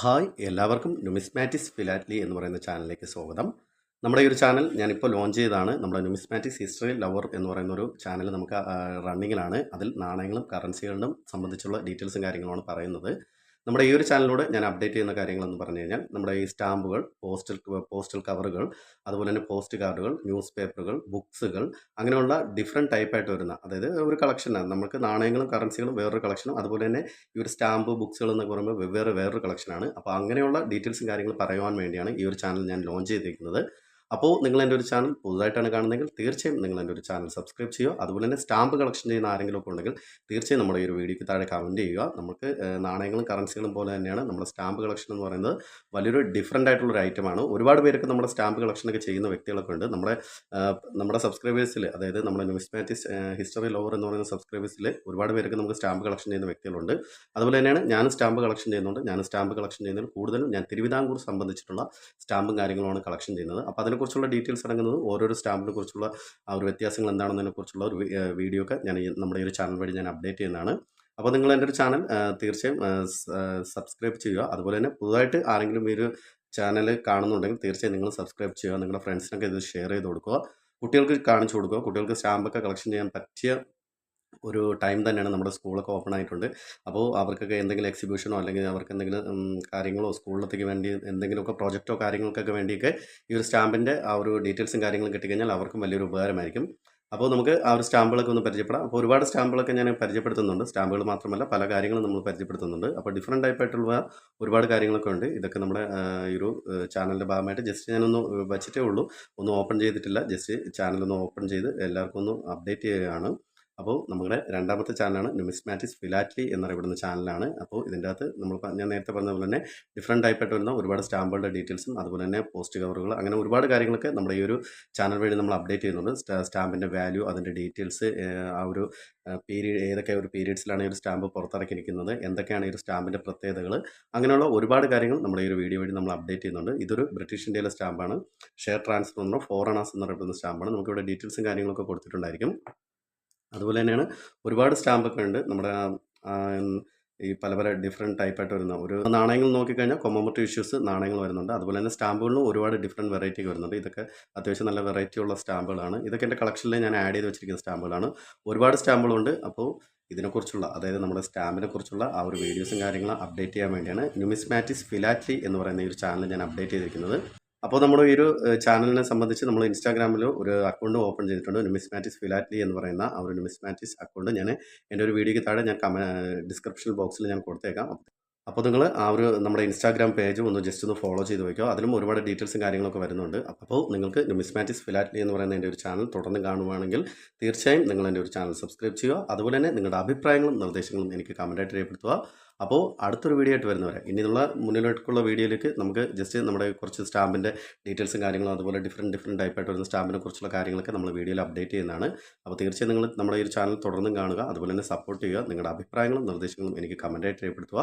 Hi എല്ലാവർക്കും numismatics philately എന്ന് പറയുന്ന ചാനലിലേക്ക് സ്വാഗതം. നമ്മുടെ ഈ ഒരു ചാനൽ ഞാനിപ്പോൾ ലോഞ്ച് ചെയ്തതാണ്. നമ്മുടെ ന്യൂമിസ്മാറ്റിക്സ് ഹിസ്റ്ററി ലവർ എന്ന് പറയുന്ന ഒരു ചാനൽ നമുക്ക് റണ്ണിങ്ങിലാണ് അതിൽ നാണയങ്ങളും കറൻസികളും സംബന്ധിച്ചുള്ള ഡീറ്റെയിൽസും കാര്യങ്ങളുമാണ് പറയുന്നത്. നമ്മുടെ ഈ ഒരു ചാനലിലൂടെ ഞാൻ അപ്ഡേറ്റ് ചെയ്യുന്ന കാര്യങ്ങളെന്ന് പറഞ്ഞു കഴിഞ്ഞാൽ നമ്മുടെ ഈ സ്റ്റാമ്പുകൾ പോസ്റ്റൽ പോസ്റ്റൽ കവറുകൾ അതുപോലെ തന്നെ പോസ്റ്റ് കാർഡുകൾ ന്യൂസ് പേപ്പറുകൾ ബുക്സുകൾ അങ്ങനെയുള്ള ഡിഫറെന്റ് ടൈപ്പായിട്ട് വരുന്ന അതായത് ഒരു കളക്ഷനാണ് നമുക്ക് നാണയങ്ങളും കറൻസികളും വേറൊരു കളക്ഷനും അതുപോലെ തന്നെ ഈ ഒരു സ്റ്റാമ്പ് ബുക്സുകൾ എന്നൊക്കെ പറയുമ്പോൾ വെവ്വേറെ വേറൊരു കളക്ഷനാണ് അപ്പോൾ അങ്ങനെയുള്ള ഡീറ്റെയിൽസും കാര്യങ്ങളും പറയുവാൻ വേണ്ടിയാണ് ഈ ഒരു ചാനൽ ഞാൻ ലോഞ്ച് ചെയ്തിരിക്കുന്നത്. അപ്പോൾ നിങ്ങൾ എന്റെ ഒരു ചാനൽ പുതുതായിട്ടാണ് കാണുന്നതെങ്കിൽ തീർച്ചയായും നിങ്ങൾ എന്റെ ഒരു ചാനൽ സബ്സ്ക്രൈബ് ചെയ്യുക. അതുപോലെ തന്നെ സ്റ്റാമ്പ് കളക്ഷൻ ചെയ്യുന്ന ആരെങ്കിലും ഒക്കെ ഉണ്ടെങ്കിൽ തീർച്ചയായും നമ്മുടെ ഈ ഒരു വീഡിയോയ്ക്ക് താഴെ കമന്റ് ചെയ്യുക. നമുക്ക് നാണയങ്ങളും കറൻസികളും പോലെ തന്നെയാണ് നമ്മുടെ സ്റ്റാമ്പ് കളക്ഷൻ എന്ന് പറയുന്നത് വലിയൊരു ഡിഫറെന്റ് ആയിട്ടുള്ള ഒരു ഐറ്റമാണ് ഒരുപാട് പേരൊക്കെ നമ്മുടെ സ്റ്റാമ്പ് കളക്ഷനൊക്കെ ചെയ്യുന്ന വ്യക്തികളൊക്കെ ഉണ്ട്. നമ്മുടെ നമ്മുടെ സബ്സ്ക്രൈബേഴ്സിൽ അതായത് നമ്മുടെ ന്യൂസ്മാറ്റിക്സ് ഹിസ്റ്ററി ലോവർ എന്ന് പറയുന്ന സബ്സ്ക്രൈബേഴ്സിൽ ഒരുപാട് പേരൊക്കെ നമുക്ക് സ്റ്റാമ്പ് കളക്ഷൻ ചെയ്യുന്ന വ്യക്തികളുണ്ട്. അതുപോലെ തന്നെയാണ് ഞാൻ സ്റ്റാമ്പ് കളക്ഷൻ ചെയ്യുന്നുണ്ട്. ഞാൻ സ്റ്റാമ്പ് കളക്ഷൻ ചെയ്യുന്നതിൽ കൂടുതലും ഞാൻ തിരുവിതാംകൂർ സംബന്ധിച്ചിട്ടുള്ള സ്റ്റാമ്പും കാര്യങ്ങളുമാണ് കളക്ഷൻ ചെയ്യുന്നത്. അപ്പോൾ അതിനെക്കുറിച്ചുള്ള ഡീറ്റെയിൽസ് അടങ്ങുന്നത് ഓരോരോ സ്റ്റാമ്പിനെ കുറിച്ചുള്ള ആ ഒരു വ്യത്യാസങ്ങൾ എന്താണെന്നതിനെ കുറിച്ചുള്ള ഒരു വീഡിയോ ഒക്കെ ഞാൻ നമ്മുടെ ഈ ഒരു ചാനൽ വഴി ഞാൻ അപ്ഡേറ്റ് ചെയ്യുന്നതാണ്. അപ്പോൾ നിങ്ങൾ എന്റെ ഒരു ചാനൽ തീർച്ചയായും സബ്സ്ക്രൈബ് ചെയ്യുക. അതുപോലെ തന്നെ പുതുതായിട്ട് ആരെങ്കിലും ഈ ഒരു ചാനൽ കാണുന്നുണ്ടെങ്കിൽ തീർച്ചയായും നിങ്ങൾ സബ്സ്ക്രൈബ് ചെയ്യുക. നിങ്ങളുടെ ഫ്രണ്ട്സിനൊക്കെ ഇത് ഷെയർ ചെയ്ത് കൊടുക്കുക. കുട്ടികൾക്ക് കാണിച്ചു കൊടുക്കുക. കുട്ടികൾക്ക് സ്റ്റാമ്പൊക്കെ കളക്ഷൻ ചെയ്യാൻ പറ്റിയ ഒരു ടൈം തന്നെയാണ് നമ്മുടെ സ്കൂളൊക്കെ ഓപ്പൺ ആയിട്ടുണ്ട്. അപ്പോൾ അവർക്കൊക്കെ എന്തെങ്കിലും എക്സിബിഷനോ അല്ലെങ്കിൽ അവർക്ക് എന്തെങ്കിലും കാര്യങ്ങളോ സ്കൂളിലത്തേക്ക് വേണ്ടി എന്തെങ്കിലുമൊക്കെ പ്രോജക്റ്റോ കാര്യങ്ങൾക്കൊക്കെ വേണ്ടിയൊക്കെ ഈ ഒരു സ്റ്റാമ്പിന്റെ ആ ഒരു ഡീറ്റെയിൽസും കാര്യങ്ങളും കിട്ടിക്കഴിഞ്ഞാൽ അവർക്കും വലിയൊരു ഉപകാരമായിരിക്കും. അപ്പോൾ നമുക്ക് ആ ഒരു സ്റ്റാമ്പുകളൊക്കെ ഒന്ന് പരിചയപ്പെടാം. അപ്പോൾ ഒരുപാട് സ്റ്റാമ്പുകളൊക്കെ ഞാൻ പരിചയപ്പെടുത്തുന്നുണ്ട്. സ്റ്റാമ്പുകൾ മാത്രമല്ല പല കാര്യങ്ങളും നമ്മൾ പരിചയപ്പെടുത്തുന്നുണ്ട്. അപ്പോൾ ഡിഫറെന്റ് ടൈപ്പായിട്ടുള്ള ഒരുപാട് കാര്യങ്ങളൊക്കെ ഉണ്ട്. ഇതൊക്കെ നമ്മുടെ ഈ ഒരു ചാനലിന്റെ ഭാഗമായിട്ട് ജസ്റ്റ് ഞാനൊന്ന് വെച്ചിട്ടേ ഉള്ളൂ. ഒന്നും ഓപ്പൺ ചെയ്തിട്ടില്ല. ജസ്റ്റ് ചാനലൊന്ന് ഓപ്പൺ ചെയ്ത് എല്ലാവർക്കും ഒന്ന് അപ്ഡേറ്റ് ചെയ്യുകയാണ്. അപ്പോൾ നമ്മുടെ രണ്ടാമത്തെ ചാനലാണ് ന്യൂമിസ്മാറ്റിക്സ് ഫിലാറ്റ്ലി എന്നറിയപ്പെടുന്ന ചാനലാണ്. അപ്പോൾ ഇതിന്റെ അകത്ത് നമ്മൾ ഞാൻ നേരത്തെ പറഞ്ഞ പോലെ തന്നെ ഡിഫറെന്റ് ടൈപ്പായിട്ട് വരുന്ന ഒരുപാട് സ്റ്റാമ്പുകളുടെ ഡീറ്റെയിൽസും അതുപോലെ തന്നെ പോസ്റ്റ് കവറുകൾ അങ്ങനെ ഒരുപാട് കാര്യങ്ങളൊക്കെ നമ്മുടെ ഈ ഒരു ചാനൽ വഴി നമ്മൾ അപ്ഡേറ്റ് ചെയ്യുന്നുണ്ട്. സ്റ്റാമ്പിന്റെ വാല്യൂ അതിന്റെ ഡീറ്റെയിൽസ് ആ ഒരു പീരീഡ് ഏതൊക്കെ ഒരു പീരീഡ്സിലാണ് ഈ ഒരു സ്റ്റാമ്പ് പുറത്തിറക്കിയിരിക്കുന്നത് എന്തൊക്കെയാണ് ഈ ഒരു സ്റ്റാമ്പിന്റെ പ്രത്യേകതകൾ അങ്ങനെയുള്ള ഒരുപാട് കാര്യങ്ങൾ നമ്മുടെ ഈ ഒരു വീഡിയോ വഴി നമ്മൾ അപ്ഡേറ്റ് ചെയ്യുന്നുണ്ട്. ഇതൊരു ബ്രിട്ടീഷ് ഇന്ത്യയിലെ സ്റ്റാമ്പാണ് ഷെയർ ട്രാൻസ്ഫർ എന്ന് ഫോറണേഴ്സ് എന്നറിയപ്പെടുന്ന സ്റ്റാമ്പാണ് നമുക്കിവിടെ ഡീറ്റെയിൽസും കാര്യങ്ങളൊക്കെ കൊടുത്തിട്ടുണ്ടായിരിക്കും. അതുപോലെ തന്നെയാണ് ഒരുപാട് സ്റ്റാമ്പൊക്കെ ഉണ്ട്. നമ്മുടെ ഈ പല പല ഡിഫറെന്റ് ടൈപ്പായിട്ട് വരുന്ന ഒരു നാണയങ്ങൾ നോക്കിക്കഴിഞ്ഞാൽ കൊമോമറ്റീവ് ഇഷ്യൂസ് നാണയങ്ങൾ വരുന്നുണ്ട്. അതുപോലെ തന്നെ സ്റ്റാമ്പുകളിലും ഒരുപാട് ഡിഫറെന്റ് വെറൈറ്റി വരുന്നുണ്ട്. ഇതൊക്കെ അത്യാവശ്യം നല്ല വെറൈറ്റി ഉള്ള സ്റ്റാമ്പുകളാണ് ഇതൊക്കെ എന്റെ കളക്ഷനിൽ ഞാൻ ആഡ് ചെയ്ത് വെച്ചിരിക്കുന്ന സ്റ്റാമ്പുകളാണ് ഒരുപാട് സ്റ്റാമ്പുകളുണ്ട് അപ്പോൾ ഇതിനെക്കുറിച്ചുള്ള അതായത് നമ്മുടെ സ്റ്റാമ്പിനെ കുറിച്ചുള്ള ആ ഒരു വീഡിയോസും കാര്യങ്ങളും അപ്ഡേറ്റ് ചെയ്യാൻ വേണ്ടിയാണ് ന്യൂമിസ്മാറ്റിക്സ് ഫിലാറ്റി എന്ന് പറയുന്ന ഈ ഒരു ചാനൽ ഞാൻ അപ്ഡേറ്റ് ചെയ്തിരിക്കുന്നത്. അപ്പോൾ നമ്മുടെ ഈ ഒരു ചാനലിനെ സംബന്ധിച്ച് നമ്മൾ ഇൻസ്റ്റാഗ്രാമിൽ ഒരു അക്കൗണ്ട് ഓപ്പൺ ചെയ്തിട്ടുണ്ട്. ന്യൂമിസ്മാറ്റിക്സ് ഫിലാറ്റ്ലി എന്ന് പറയുന്ന ആ ഒരു ന്യൂമിസ്മാറ്റിക്സ് അക്കൗണ്ട് ഞാൻ എന്റെ ഒരു വീഡിയോയ്ക്ക് താഴെ ഞാൻ കമ ഡിസ്ക്രിപ്ഷൻ ബോക്സിൽ ഞാൻ കൊടുത്തേക്കാം. അപ്പോൾ നിങ്ങൾ ആ ഒരു നമ്മുടെ ഇൻസ്റ്റാഗ്രാം പേജ് ഒന്ന് ജസ്റ്റ് ഒന്ന് ഫോളോ ചെയ്ത് വയ്ക്കുക അതിലും ഒരുപാട് ഡീറ്റെയിൽസും കാര്യങ്ങളൊക്കെ വരുന്നുണ്ട്. അപ്പോൾ നിങ്ങൾക്ക് മിസ്മാറ്റിസ് ഫിലാറ്റ്ലി എന്ന് പറയുന്ന എന്റെ ഒരു ചാനൽ തുടർന്ന് കാണുവാണെങ്കിൽ തീർച്ചയായും നിങ്ങൾ എന്റെ ഒരു ചാനൽ സബ്സ്ക്രൈബ് ചെയ്യുക. അതുപോലെ തന്നെ നിങ്ങളുടെ അഭിപ്രായങ്ങളും നിർദ്ദേശങ്ങളും എനിക്ക് കമന്റായിട്ട് രേഖപ്പെടുത്തുക. അപ്പോൾ അടുത്തൊരു വീഡിയോ ആയിട്ട് വരുന്നവരെ ഇനിയുള്ള മുന്നിലോട്ടുള്ള വീഡിയോയിലേക്ക് നമുക്ക് ജസ്റ്റ് നമ്മുടെ കുറച്ച് സ്റ്റാമ്പിന്റെ ഡീറ്റെയിൽസും കാര്യങ്ങളും അതുപോലെ ഡിഫറെന്റ് ഡിഫറെന്റ് ടൈപ്പായിട്ട് വരുന്ന സ്റ്റാമ്പിനെ കുറിച്ചുള്ള കാര്യങ്ങളൊക്കെ നമ്മൾ വീഡിയോയിൽ അപ്ഡേറ്റ് ചെയ്യുന്നതാണ്. അപ്പോൾ തീർച്ചയായും നിങ്ങൾ നമ്മുടെ ഈ ചാനൽ തുടർന്നും കാണുക. അതുപോലെ തന്നെ സപ്പോർട്ട് ചെയ്യുക. നിങ്ങളുടെ അഭിപ്രായങ്ങളും നിർദ്ദേശങ്ങളും എനിക്ക് കമന്റായിട്ട് രേഖപ്പെടുത്തുക.